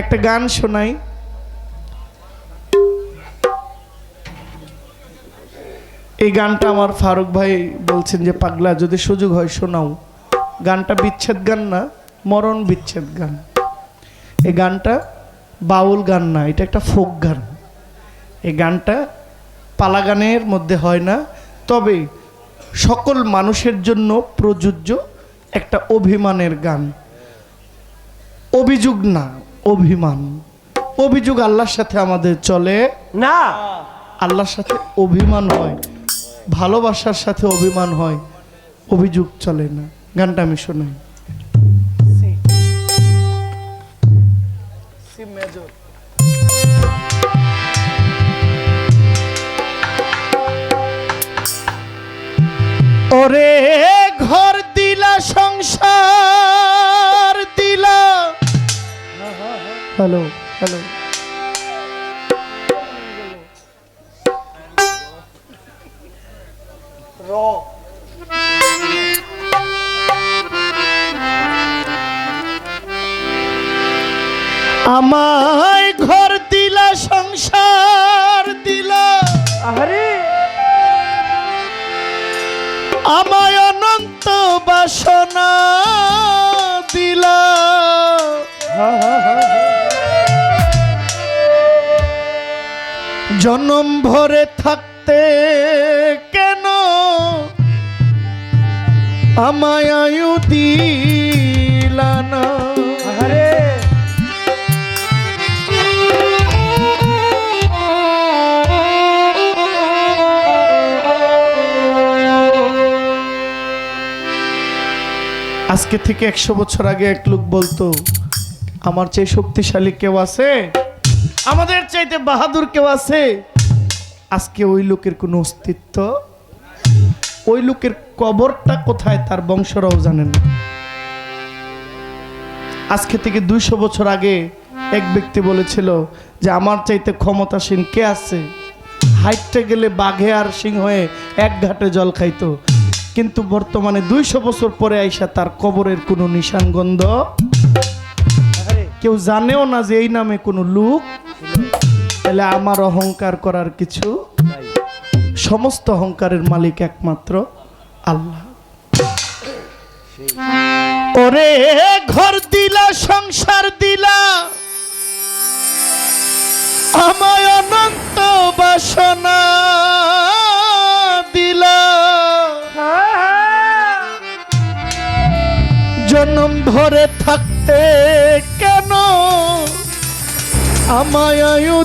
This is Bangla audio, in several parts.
একটা গান শোনাই। এই গানটা আমার ফারুক ভাই বলছেন যে, পাগলা, যদি সুযোগ হয় শোনাও। গানটা বিচ্ছেদ গান না, মরণ বিচ্ছেদ গান। এই গানটা বাউল গান না, এটা একটা ফোক গান। এই গানটা পালা গানের মধ্যে হয় না, তবে সকল মানুষের জন্য প্রযোজ্য একটা অভিমানের গান। অভিযোগ না। অভিমান। অভিযোগ আল্লাহর সাথে আমাদের চলে। না। আল্লাহর সাথে অভিমান হয় ভালোবাসার সাথে অভিমান হয় অভিযোগ চলে না। গানটা আমি শোনাই। ওরে ঘর দিলা সংসার। Hello hello. আমায় ঘর দিলা সংসার দিলা। আরে আমায় অনন্ত বাসনা জনম ভরে থাকতে কেন? আমায় আয়ু দিলা না। আরে আজকে থেকে একশো বছর আগে এক লোক বলতো আমার চেয়ে শক্তিশালী কেউ আছে? আমাদের চাইতে বাহাদুর কেউ আছে? আজকে ওই লোকের কোনো অস্তিত্ব? ওই লোকের কবরটা কোথায়? তার বংশরাও জানেন না। আজকে থেকে দুইশো বছর আগে এক ব্যক্তি বলেছিল যে, আমার চাইতে ক্ষমতাসীন কে আছে? হাইটে গেলে বাঘে আর সিংহে এক ঘাটে জল খাইতো। কিন্তু বর্তমানে দুইশো বছর পরে আইসা তার কবরের কোনো নিশানগন্ধ কেউ জানেও না যে এই নামে কোনো লোক? তাহলে আমার অহংকার করার কিছু সমস্ত অহংকারের মালিক একমাত্র আল্লাহ। ওরে ঘর দিলা, সংসার দিলা। আমায় অনন্ত বাসনা দিলা। জনম ভরে থাকতে কেন? আমায় আয়ু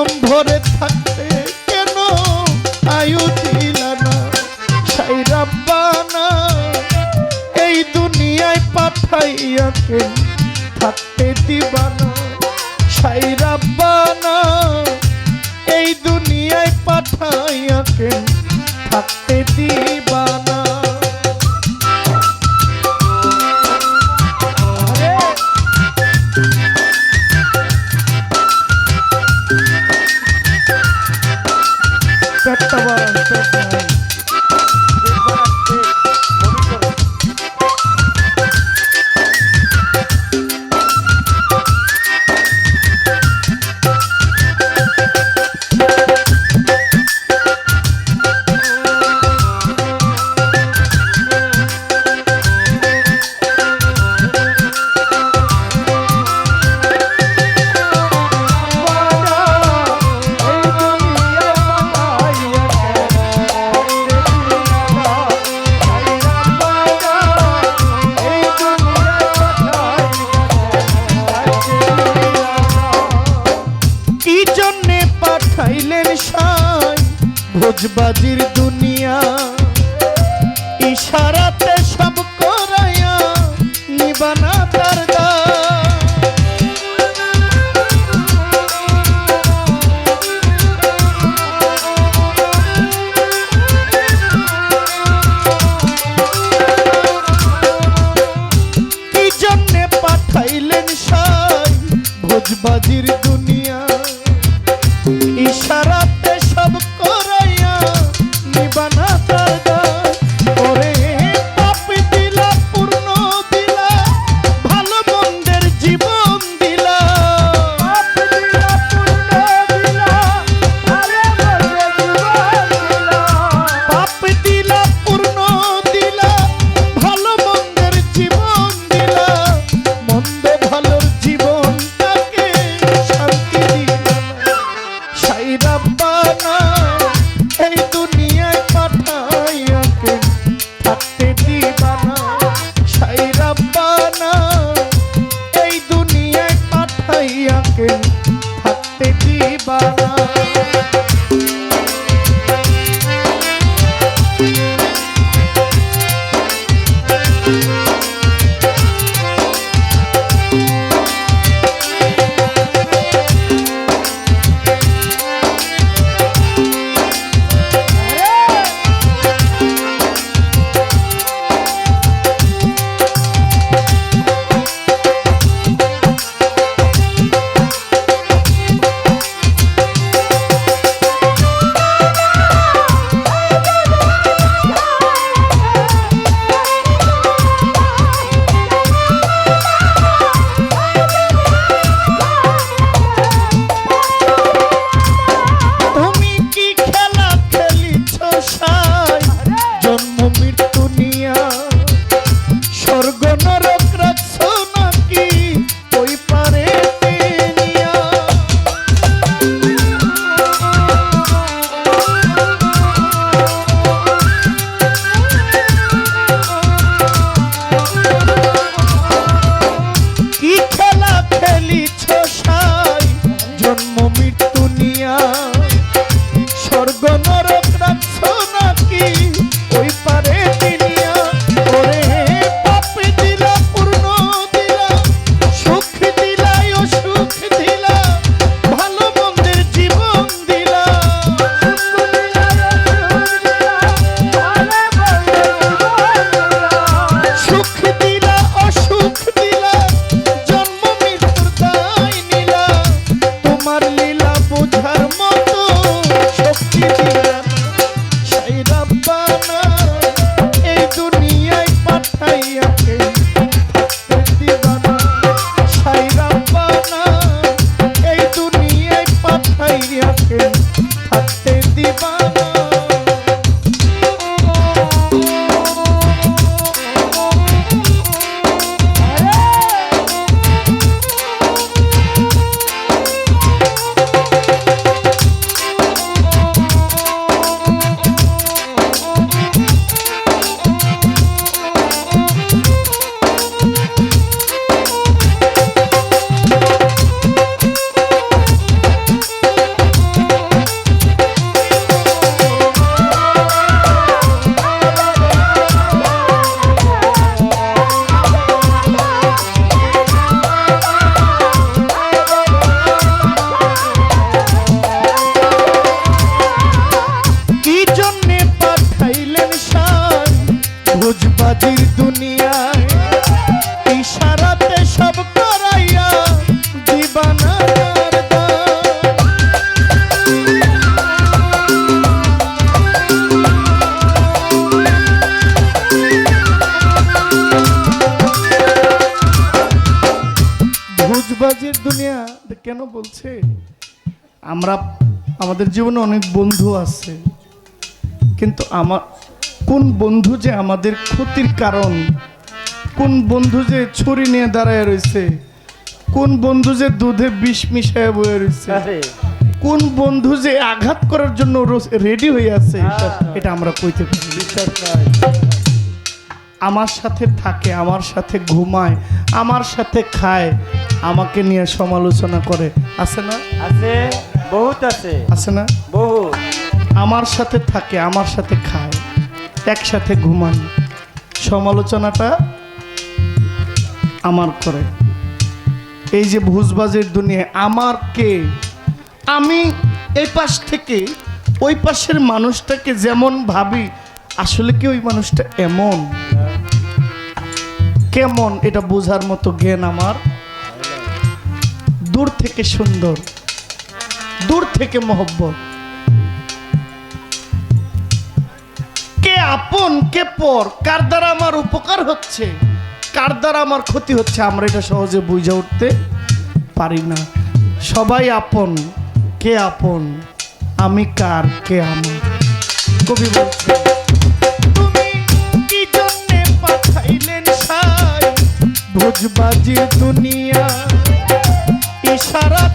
জন্ম ভরে থাকতে কেন? আয়ু দিলানা এই দুনিয়ায় পাঠাইয়া কেন থাকতে দিবানা সাই রাব্বানা এই দুনিয়ায় পাঠাইয়া কেন থাকতে দিবানা ভোজবাজির কেন বলছে? আমরা আমাদের জীবনে অনেক বন্ধু আছে কিন্তু আমার কোন বন্ধু যে আমাদের ক্ষতির কারণ? কোন বন্ধু যে ছুরি নিয়ে দাঁড়ায় রয়েছে? কোন বন্ধু যে দুধে বিষ মিশায় বয়ে রয়েছে? কোন বন্ধু যে আঘাত করার জন্য রেডি হয়ে আছে? এটা আমরা কইতে পারি আমার সাথে থাকে আমার সাথে ঘুমায় আমার সাথে খায় আমাকে নিয়ে সমালোচনা করে। আছে না? আছে বহুত আছে। আছে না? বহুত। আমার সাথে থাকে আমার সাথে খায় একসাথে ঘুমান সমালোচনাটা আমার করে। এই যে ভুজবাজের দুনিয়ায় আমার কে? আমি এই পাশ থেকে ওই পাশের মানুষটাকে যেমন ভাবি আসলে কি ওই মানুষটা এমন? কেমন এটা বোঝার মতো জ্ঞান আমার? দূর থেকে সুন্দর, দূর থেকে মহব্বত। কে আপন, কে পর, কার দ্বারা আমার উপকার হচ্ছে, কার দ্বারা আমার ক্ষতি হচ্ছে, আমরা এটা সহজে বুঝে উঠতে পারি না। সবাই আপন, কে আপন, আমি কার, কে আমার? কবি বলছে ভোজবাজির দুনিয়া। ইশারাতে